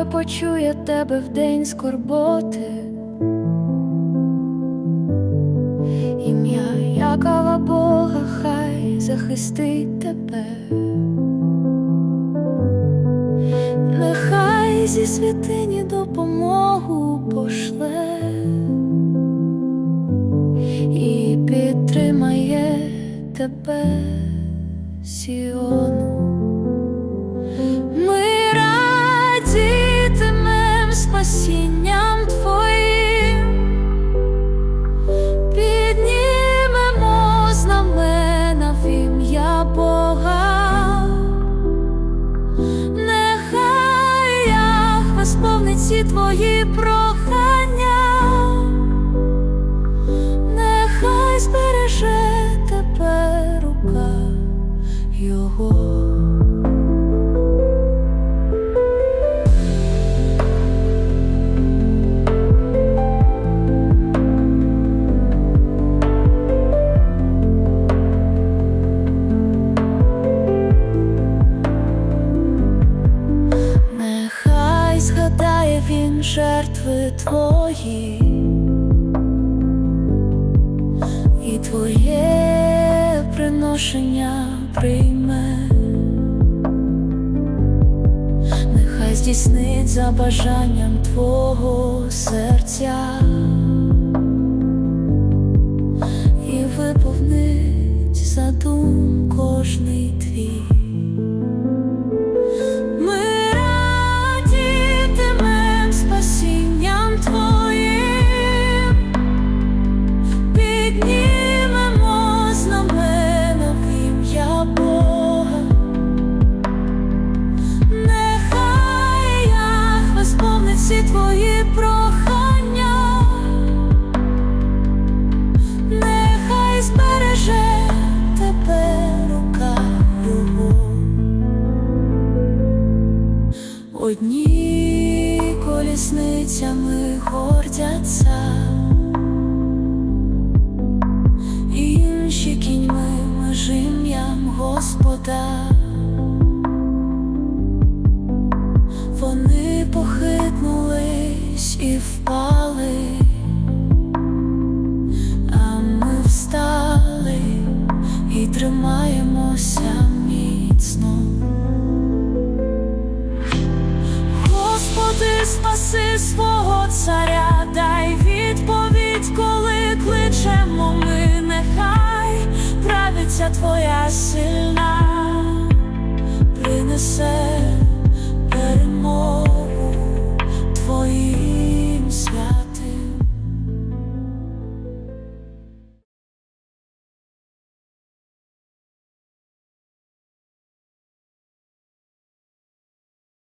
Нехай почує тебе в день скорботи. Ім'я Якова Бога хай захистить тебе. Нехай зі святині допомогу пошле і підтримає тебе Сіону. Всі твої прохання, нехай збереже тебе рука Його. Згадає він жертви твої. І твоє приношення прийме, нехай здійснить за бажанням твого серця. І виповнить задум кожний твій. Всі прохання, нехай збереже тебе рука Його. Одні колісницями гордяться, інші кіньми меж ім'ям Господа. І впали, а ми встали і тримаємося міцно. Господи, спаси свого царя, дай відповідь, коли кличемо ми, нехай правиця Твоя сильна, принесе